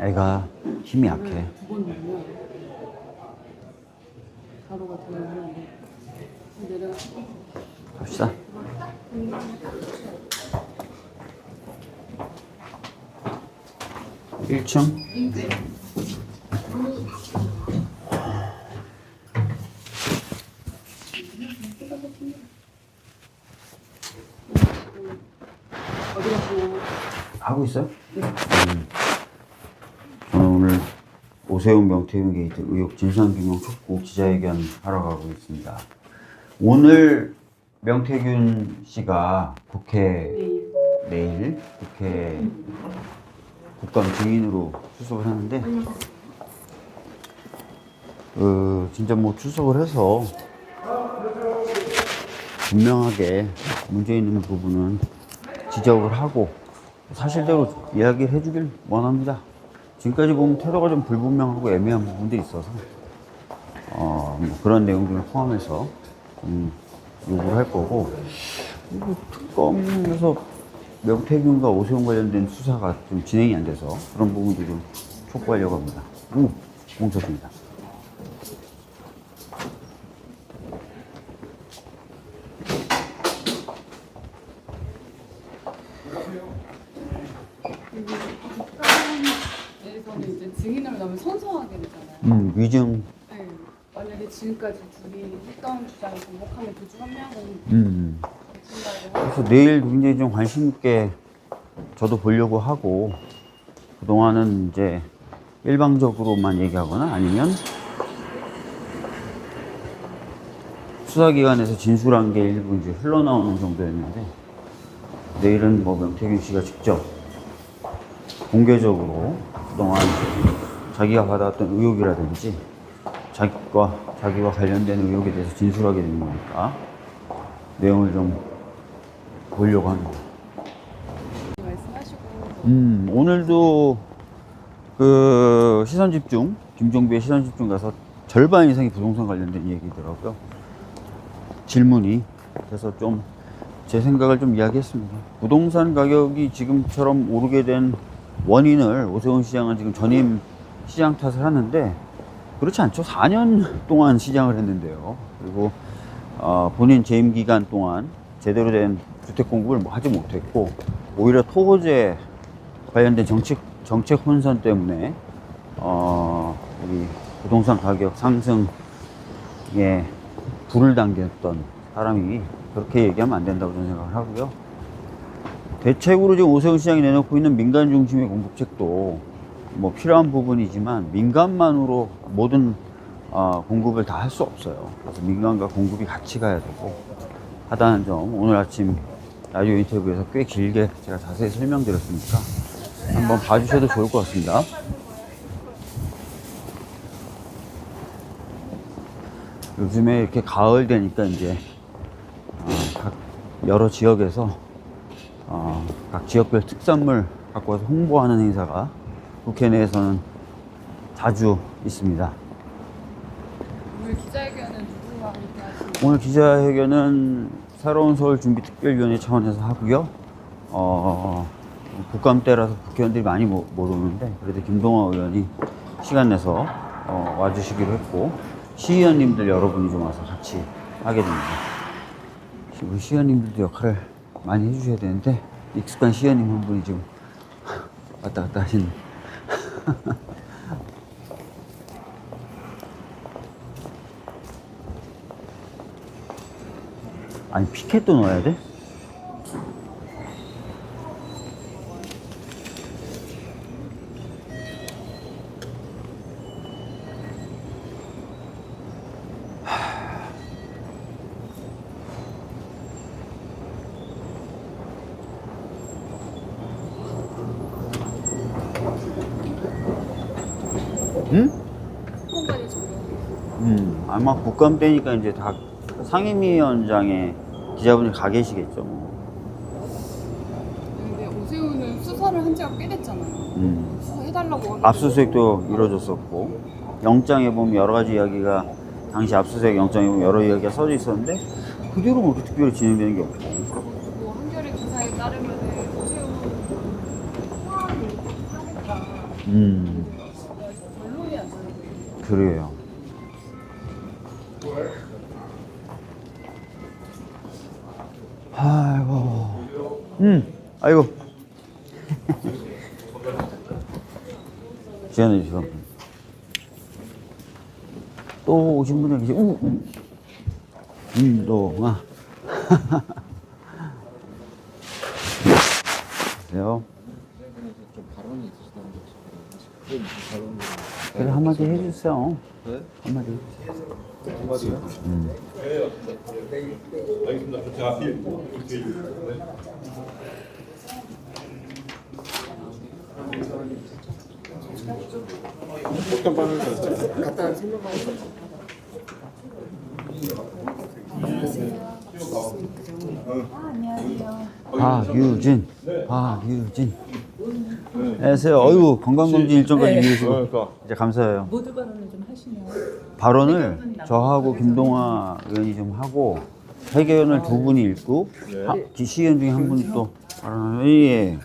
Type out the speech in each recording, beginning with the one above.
애가 힘이 약해. 두번 누르면 가로가 되면 내려가 갑시다. 일층 어디 가시나요? 하고 있어요? 네. 음. 저는 오늘 오세훈 명태균 게이트 의혹 진상규명 촉구 기자회견 하러 가고 있습니다. 오늘 명태균 씨가 국회 내일 국회 국감 증인으로 출석을 하는데 어, 진짜 뭐 출석을 해서 분명하게 문제 있는 부분은 지적을 하고 사실대로 이야기를 해주길 원합니다. 지금까지 보면 태도가 좀 불분명하고 애매한 부분들이 있어서 어, 뭐 그런 내용들을 포함해서 좀 요구를 할 거고 그리고 특검에서 명태균과 오세훈 관련된 수사가 좀 진행이 안 돼서 그런 부분도 좀 촉구하려고 합니다. 오, 뭉쳤습니다. 국감에서는 이제 증인으로 나오면 선서하게 되잖아요. 음, 위증, 네. 만약에 지금까지 둘이 했던 주장을 반복하면 그중 한 명은 음, 진다고 그래서 내일 굉장히 좀 관심 있게 저도 보려고 하고 그동안은 이제 일방적으로만 얘기하거나 아니면 수사기관에서 진술한 게 일부 이제 흘러나오는 정도였는데 내일은 뭐 명태균 씨가 직접 공개적으로 그동안 자기가 받아왔던 의혹이라든지 자기와 자기와 관련된 의혹에 대해서 진술하게 되는 거니까 내용을 좀 보려고 합니다. 말씀하시고 음, 오늘도 그 시선 집중, 김종배의 시선 집중 가서 절반 이상이 부동산 관련된 얘기더라고요. 질문이. 그래서 좀 제 생각을 좀 이야기했습니다. 부동산 가격이 지금처럼 오르게 된 원인을 오세훈 시장은 지금 전임 시장 탓을 하는데 그렇지 않죠. 4년 동안 시장을 했는데요. 그리고 어, 본인 재임 기간 동안 제대로 된 주택 공급을 뭐 하지 못했고 오히려 토호제 관련된 정책 정책 혼선 때문에 어, 우리 부동산 가격 상승에 불을 당겼던 사람이 그렇게 얘기하면 안 된다고 저는 생각을 하고요. 대책으로 지금 오세훈 시장이 내놓고 있는 민간 중심의 공급책도 뭐 필요한 부분이지만 민간만으로 모든 어, 공급을 다 할 수 없어요. 그래서 민간과 공급이 같이 가야 되고 하다는 점 오늘 아침 라디오 인터뷰에서 꽤 길게 제가 자세히 설명드렸으니까 한번 봐주셔도 좋을 것 같습니다. 요즘에 이렇게 가을 되니까 이제 어, 각 여러 지역에서 어, 각 지역별 특산물 갖고 와서 홍보하는 행사가 국회 내에서는 자주 있습니다. 오늘 기자회견은 누구와 함께 하시나요? 오늘 기자회견은 새로운 서울 준비 특별위원회 차원에서 하고요. 어, 국감 때라서 국회의원들이 많이 못, 못 오는데 그래도 김동완 의원이 시간 내서 어, 와주시기로 했고 시의원님들 여러분이 좀 와서 같이 하게 됩니다. 우리 시의원님들도 역할을 많이 해주셔야 되는데 익숙한 시의원님 한 분이 지금 왔다 갔다 하시는. 아니 피켓도 넣어야 돼? 아마 국감 때니까 이제 다 상임위원장에 기자분이 가 계시겠죠. 뭐. 근데 오세훈은 수사를 한 지가 꽤 됐잖아요. 음. 수사해달라고 압수수색도 이루어졌었고 영장에 보면 여러 가지 이야기가 당시 압수수색 영장에 보면 여러 이야기가 써져 있었는데 그 뒤로 뭐 특별히 진행되는 게 없고 그리고 한겨레 기사에 따르면은 오세훈 음, 결론이 안 나요. 그래요. 아이고, 음, 아이고. 지안해 주세요. 또 오신 분이 계시, 우, 우. 운동아. 안녕하세요. 좀 발언이 있으시다는 게 발언이 그래, 한마디 해주세요. 네? 한마디. 한마디요? 어떤 발언을 간단한 설명만 해주세요. 박유진, 박유진. 안녕하세요. 어이구 건강검진 일정까지 네. 미루시고 그러니까. 이제 감사해요. 모두 발언을 좀 하시나요? 발언을 저하고 김동화 의원이 좀 하고 회계위원을 두 분이 읽고 하- 시의원 중에 한 분이 또 발언을 예.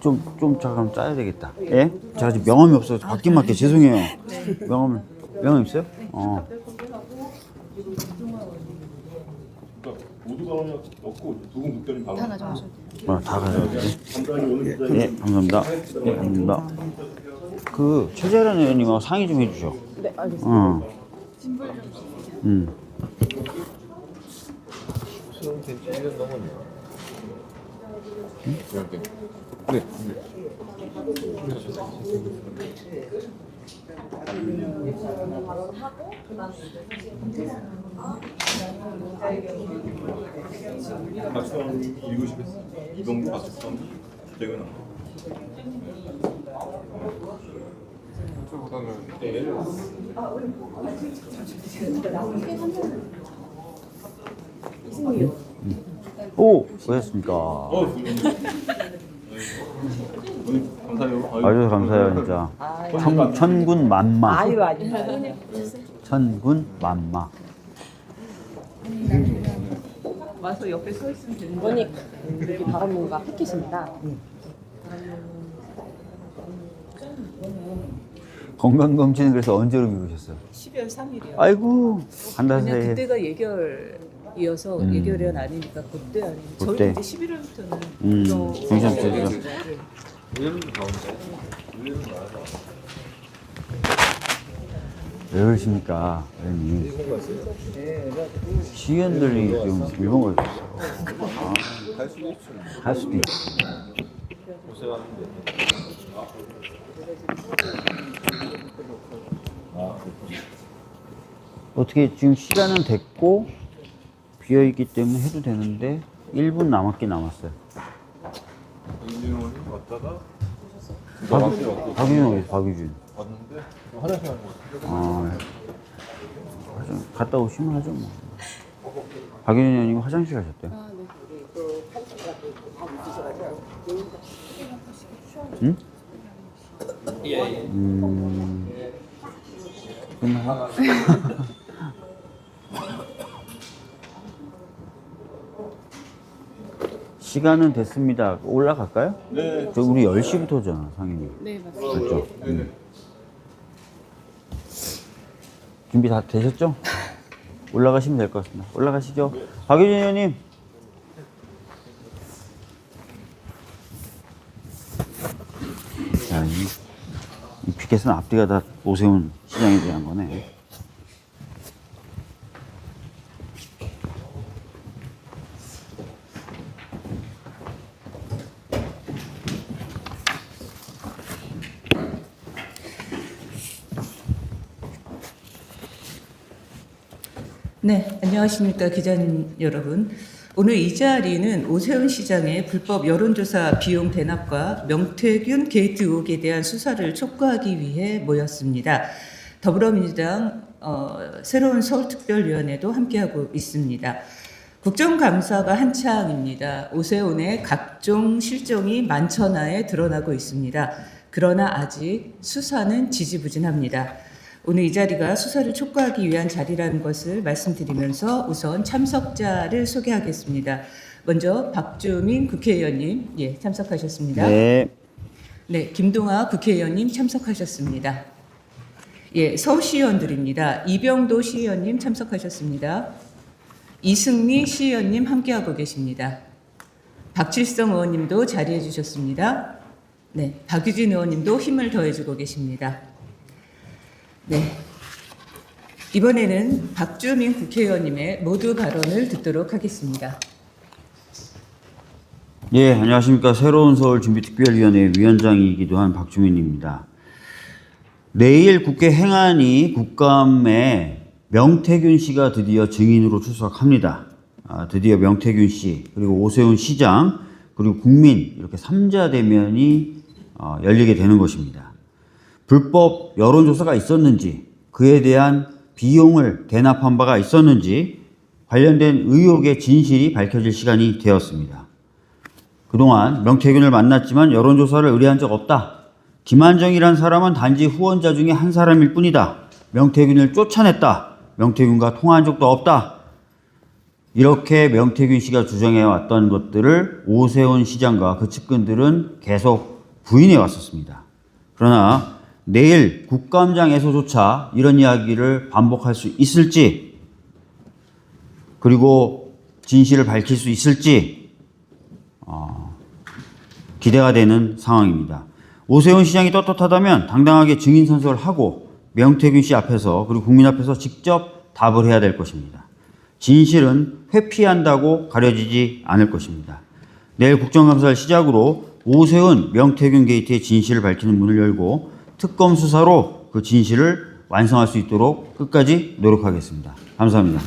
좀, 좀 잠깐 짜야 되겠다. 예? 제가 지금 명함이 없어서 바뀐 맞게 죄송해요. 명함을, 명함 있어요? 어. 그러니까 모두 발언이 없고 두분 국장님 발언. 돼요. 어, 다. 감사합니다. 오늘 국장님 예, 감사합니다. 예, 감사합니다. 그 최재란 의원님하고 상의 좀 해주셔. 네, 알겠습니다. 어. 짐벌 좀 주세요. 음. 수능 된지 1년 넘었네요. 네. 네. 네. 박수환님이 읽으시겠어요? 이병규 박수환이 주택은 오, 오셨습니까? 어, 부모님. 오늘 감사해요. 아유, 아주 감사해요, 진짜. 천, 천군 만마. 아유 아유. 천군 만마. 와서 옆에 서 있으면 되는 거 원익 여기 발언문과 패키지입니다. 건강 검진은 그래서 언제로 미루셨어요? 12월 3일이요. 아이고, 한달 그냥 사이에. 그때가 예결이어서 음. 예결위원 아니니까 그때 아니면 그때. 저희는 이제 11월부터는 음, 괜찮죠. 가운데. 나와서 왜 그러십니까? 일본 갔어요? 시의원들이 좀 일본 가 있어요. 갈 수도 있죠. 할 수도 있고. 고생하는데. 어떻게 지금 시간은 됐고, 비어있기 때문에 해도 되는데, 1분 남았긴 남았어요. 박, 나갔어요. 왔고 박유진 어디 박유진. 왔는데 화장실 가는 거. 아, 화장, 갔다 오시면 하죠, 뭐. 박유진 의원님 화장실 가셨대요. 아, 네. 응? 음. 그만. 시간은 됐습니다. 올라갈까요? 네. 저 우리 10시부터잖아, 상인이. 네, 맞습니다. 그렇죠? 음. 준비 다 되셨죠? 올라가시면 될 것 같습니다. 올라가시죠. 박유진 의원님. 자, 이, 이 피켓은 앞뒤가 다 오세훈 시장에 대한 거네. 네, 안녕하십니까 기자님 여러분. 오늘 이 자리는 오세훈 시장의 불법 여론조사 비용 대납과 명태균 게이트 의혹에 대한 수사를 촉구하기 위해 모였습니다. 더불어민주당 어, 새로운 서울특별위원회도 함께하고 있습니다. 국정감사가 한창입니다. 오세훈의 각종 실정이 만천하에 드러나고 있습니다. 그러나 아직 수사는 지지부진합니다. 오늘 이 자리가 수사를 촉구하기 위한 자리라는 것을 말씀드리면서 우선 참석자를 소개하겠습니다. 먼저 박주민 국회의원님, 예, 참석하셨습니다. 네. 네, 김동아 국회의원님 참석하셨습니다. 예, 서시의원들입니다. 이병도 시의원님 참석하셨습니다. 이승미 시의원님 함께하고 계십니다. 박칠성 의원님도 자리해 주셨습니다. 네, 박유진 의원님도 힘을 더해주고 계십니다. 네, 이번에는 박주민 국회의원님의 모두 발언을 듣도록 하겠습니다. 예, 안녕하십니까. 새로운 서울 준비특별위원회 위원장이기도 한 박주민입니다. 내일 국회 행안위 국감에 명태균 씨가 드디어 증인으로 출석합니다. 아, 드디어 명태균 씨, 그리고 오세훈 시장, 그리고 국민, 이렇게 삼자 대면이 어, 열리게 되는 것입니다. 불법 여론조사가 있었는지, 그에 대한 비용을 대납한 바가 있었는지, 관련된 의혹의 진실이 밝혀질 시간이 되었습니다. 그동안 명태균을 만났지만 여론조사를 의뢰한 적 없다. 김한정이란 사람은 단지 후원자 중에 한 사람일 뿐이다. 명태균을 쫓아냈다. 명태균과 통화한 적도 없다. 이렇게 명태균 씨가 주장해 왔던 것들을 오세훈 시장과 그 측근들은 계속 부인해 왔었습니다. 그러나 내일 국감장에서조차 이런 이야기를 반복할 수 있을지, 그리고 진실을 밝힐 수 있을지, 어, 기대가 되는 상황입니다. 오세훈 시장이 떳떳하다면 당당하게 증인 선서를 하고 명태균 씨 앞에서 그리고 국민 앞에서 직접 답을 해야 될 것입니다. 진실은 회피한다고 가려지지 않을 것입니다. 내일 국정감사를 시작으로 오세훈, 명태균 게이트의 진실을 밝히는 문을 열고 특검 수사로 그 진실을 완성할 수 있도록 끝까지 노력하겠습니다. 감사합니다.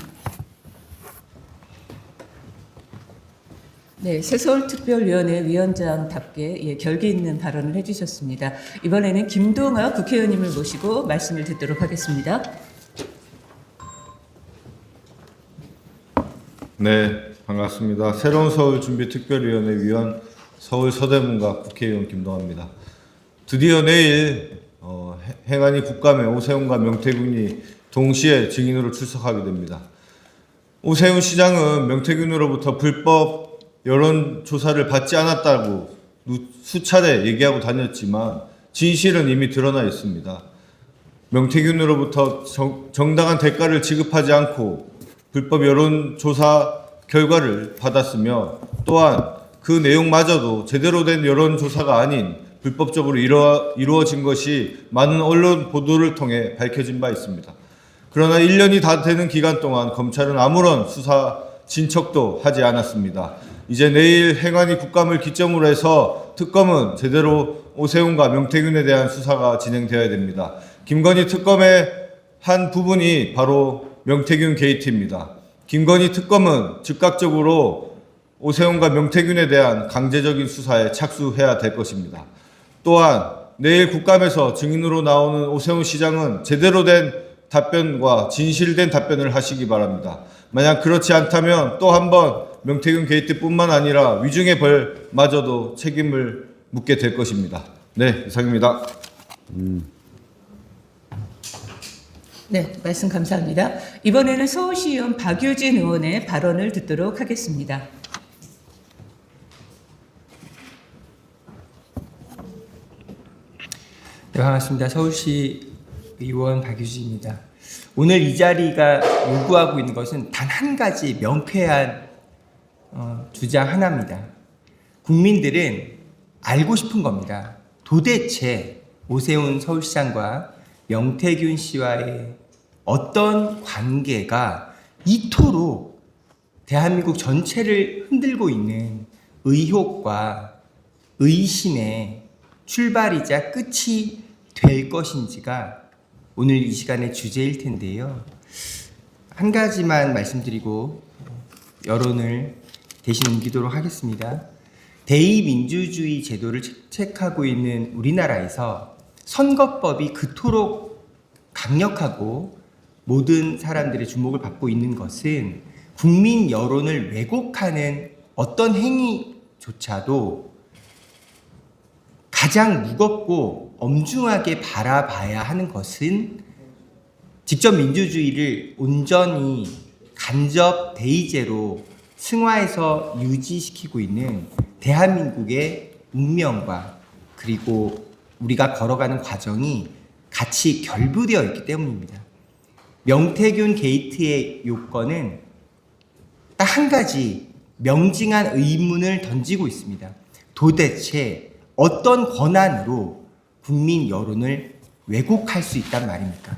네, 새서울특별위원회 위원장답게 예, 결기 있는 발언을 해주셨습니다. 이번에는 김동아 국회의원님을 모시고 말씀을 듣도록 하겠습니다. 네, 반갑습니다. 새로운 서울 준비특별위원회 위원 서울 서대문과 국회의원 김동환입니다. 드디어 내일 행안위 국감에 오세훈과 명태균이 동시에 증인으로 출석하게 됩니다. 오세훈 시장은 명태균으로부터 불법 여론조사를 받지 않았다고 누- 수차례 얘기하고 다녔지만 진실은 이미 드러나 있습니다. 명태균으로부터 정, 정당한 대가를 지급하지 않고 불법 여론조사 결과를 받았으며 또한 그 내용마저도 제대로 된 여론조사가 아닌 불법적으로 이루어, 이루어 진 것이 많은 언론 보도를 통해 밝혀진 바 있습니다. 그러나 1년이 다 되는 기간 동안 검찰은 아무런 수사 진척도 하지 않았습니다. 이제 내일 행안위 국감을 기점으로 해서 특검은 제대로 오세훈과 명태균에 대한 수사가 진행되어야 됩니다. 김건희 특검의 한 부분이 바로 명태균 게이트입니다. 김건희 특검은 즉각적으로 오세훈과 명태균에 대한 강제적인 수사에 착수해야 될 것입니다. 또한 내일 국감에서 증인으로 나오는 오세훈 시장은 제대로 된 답변과 진실된 답변을 하시기 바랍니다. 만약 그렇지 않다면 또 한 번 명태균 게이트뿐만 아니라 위중의 벌마저도 책임을 묻게 될 것입니다. 네, 이상입니다. 네, 말씀 감사합니다. 이번에는 서울시의원 박유진 의원의 발언을 듣도록 하겠습니다. 네, 반갑습니다. 서울시 의원 박유진입니다. 오늘 이 자리가 요구하고 있는 것은 단 한 가지 명쾌한 어, 주장 하나입니다. 국민들은 알고 싶은 겁니다. 도대체 오세훈 서울시장과 명태균 씨와의 어떤 관계가 이토록 대한민국 전체를 흔들고 있는 의혹과 의심의 출발이자 끝이 될 것인지가 오늘 이 시간의 주제일 텐데요. 한 가지만 말씀드리고 여론을 대신 옮기도록 하겠습니다. 대의민주주의 제도를 책책하고 있는 우리나라에서 선거법이 그토록 강력하고 모든 사람들의 주목을 받고 있는 것은 국민 여론을 왜곡하는 어떤 행위조차도 가장 무겁고 엄중하게 바라봐야 하는 것은 직접 민주주의를 온전히 간접 대의제로 승화해서 유지시키고 있는 대한민국의 운명과 그 그리고 우리가 걸어가는 과정이 같이 결부되어 있기 때문입니다. 명태균 게이트의 요건은 딱 한 가지 명징한 의문을 던지고 있습니다. 도대체 어떤 권한으로 국민 여론을 왜곡할 수 있단 말입니까?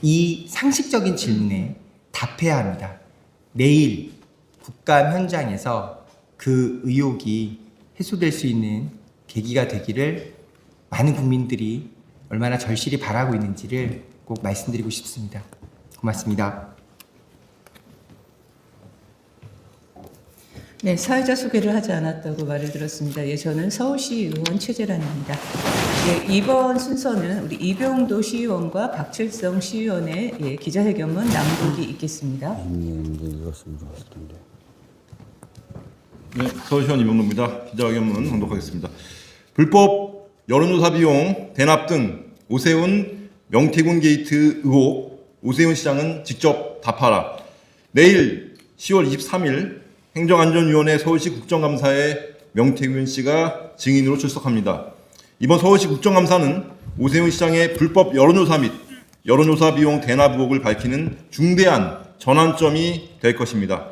이 상식적인 질문에 답해야 합니다. 내일 국감 현장에서 그 의혹이 해소될 수 있는 계기가 되기를 많은 국민들이 얼마나 절실히 바라고 있는지를 꼭 말씀드리고 싶습니다. 고맙습니다. 네, 사회자 소개를 하지 않았다고 말을 들었습니다. 예, 저는 서울시 의원 최재란입니다. 예, 이번 순서는 우리 이병도 시의원과 박칠성 시의원의 예, 기자회견문 낭독이 있겠습니다. 이게 읽었으면 좋았을 텐데. 네, 서울시원 이명로입니다. 기자회견문 방독하겠습니다. 불법 여론조사 비용 대납 등 오세훈 명태군 게이트 의혹 오세훈 시장은 직접 답하라. 내일 10월 23일 행정안전위원회 서울시 국정감사에 명태균 씨가 증인으로 출석합니다. 이번 서울시 국정감사는 오세훈 시장의 불법 여론조사 및 여론조사 비용 대납 의혹을 밝히는 중대한 전환점이 될 것입니다.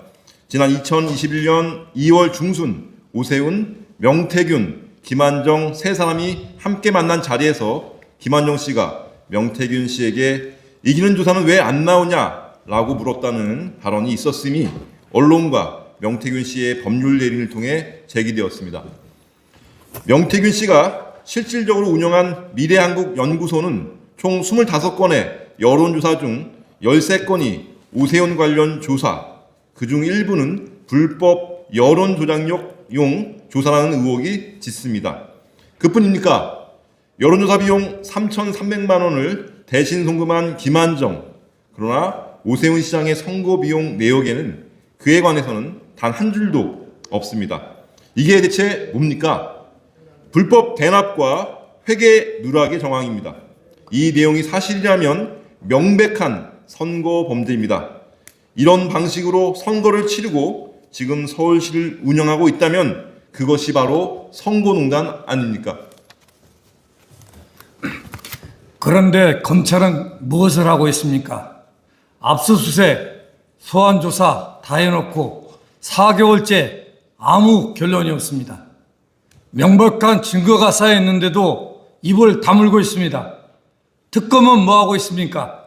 지난 2021년 2월 중순 오세훈, 명태균, 김한정 세 사람이 함께 만난 자리에서 김한정 씨가 명태균 씨에게 이기는 조사는 왜 안 나오냐라고 물었다는 발언이 있었음이 언론과 명태균 씨의 법률 예린을 통해 제기되었습니다. 명태균 씨가 실질적으로 운영한 미래한국 연구소는 총 25건의 여론조사 중 13건이 오세훈 관련 조사, 그 중 일부는 불법 여론 조작용 조사라는 의혹이 짙습니다. 그뿐입니까? 여론조사 비용 3,300만 원을 대신 송금한 김한정. 그러나 오세훈 시장의 선거 비용 내역에는 그에 관해서는 단 한 줄도 없습니다. 이게 대체 뭡니까? 불법 대납과 회계 누락의 정황입니다. 이 내용이 사실이라면 명백한 선거 범죄입니다. 이런 방식으로 선거를 치르고 지금 서울시를 운영하고 있다면 그것이 바로 선거농단 아닙니까? 그런데 검찰은 무엇을 하고 있습니까? 압수수색, 소환조사 다 해놓고 4개월째 아무 결론이 없습니다. 명백한 증거가 쌓여있는데도 입을 다물고 있습니다. 특검은 뭐하고 있습니까?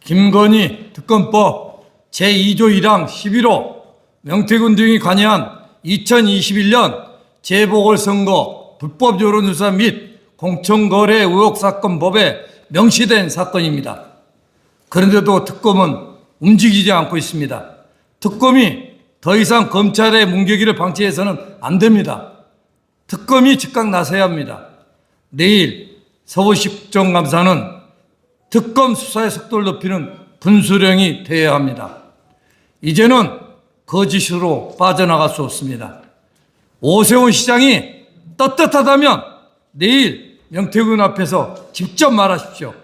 김건희 특검법 제2조 1항 11호 명태균 등이 관여한 2021년 재보궐선거 불법 여론조사 및 공천거래 의혹 사건 법에 명시된 사건입니다. 그런데도 특검은 움직이지 않고 있습니다. 특검이 더 이상 검찰의 문개기를 방치해서는 안 됩니다. 특검이 즉각 나서야 합니다. 내일 서울시 국정감사는 특검 수사의 속도를 높이는 분수령이 되어야 합니다. 이제는 거짓으로 빠져나갈 수 없습니다. 오세훈 시장이 떳떳하다면 내일 명태균 앞에서 직접 말하십시오.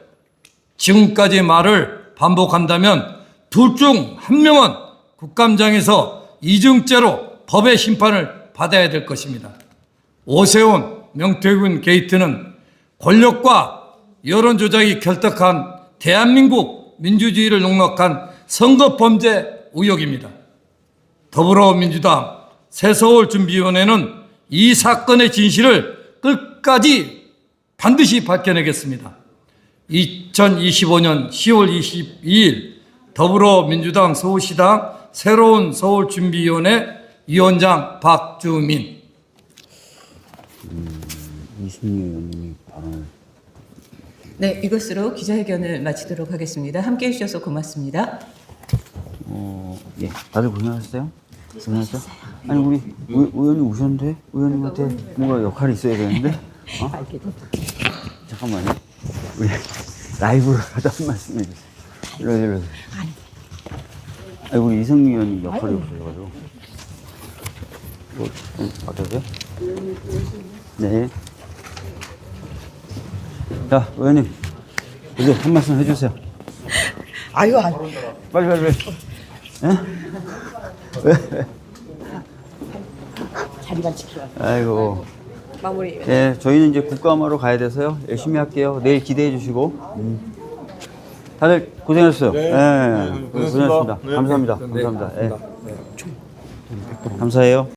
지금까지 말을 반복한다면 둘 중 한 명은 국감장에서 이중죄로 법의 심판을 받아야 될 것입니다. 오세훈, 명태균 게이트는 권력과 여론 조작이 결탁한 대한민국 민주주의를 농락한 선거 범죄 의혹입니다. 더불어민주당 새서울준비위원회는 이 사건의 진실을 끝까지 반드시 밝혀내겠습니다. 2025년 10월 22일 더불어민주당 서울시당 새로운 서울준비위원회 위원장 박주민 발언을 네, 이것으로 기자회견을 마치도록 하겠습니다. 함께 해주셔서 고맙습니다. 어, 예. 다들 고생하셨어요? 고생하셨어요? 아니, 우리 의, 의원님 오셨는데? 의원님한테 뭔가 역할이 있어야 되는데? 어? 잠깐만요. 우리 라이브로 하다 한 말씀 해주세요. 이러, 이러. 아니, 우리 이성미 의원님 역할이 없어가지고. 뭐, 좀 받아주세요? 네. 자, 의원님. 이제 한 말씀 해주세요. 아유, 아유. 빨리, 빨리, 빨리. 예? 왜? 자리만 지키라. 아이고. 마무리. 네, 저희는 이제 국감하러 가야 돼서요. 열심히 할게요. 내일 기대해 주시고. 음. 다들 고생하셨어요. 네, 고생하셨습니다. 고생하셨습니다. 네. 감사합니다. 감사합니다. 예. 감사해요.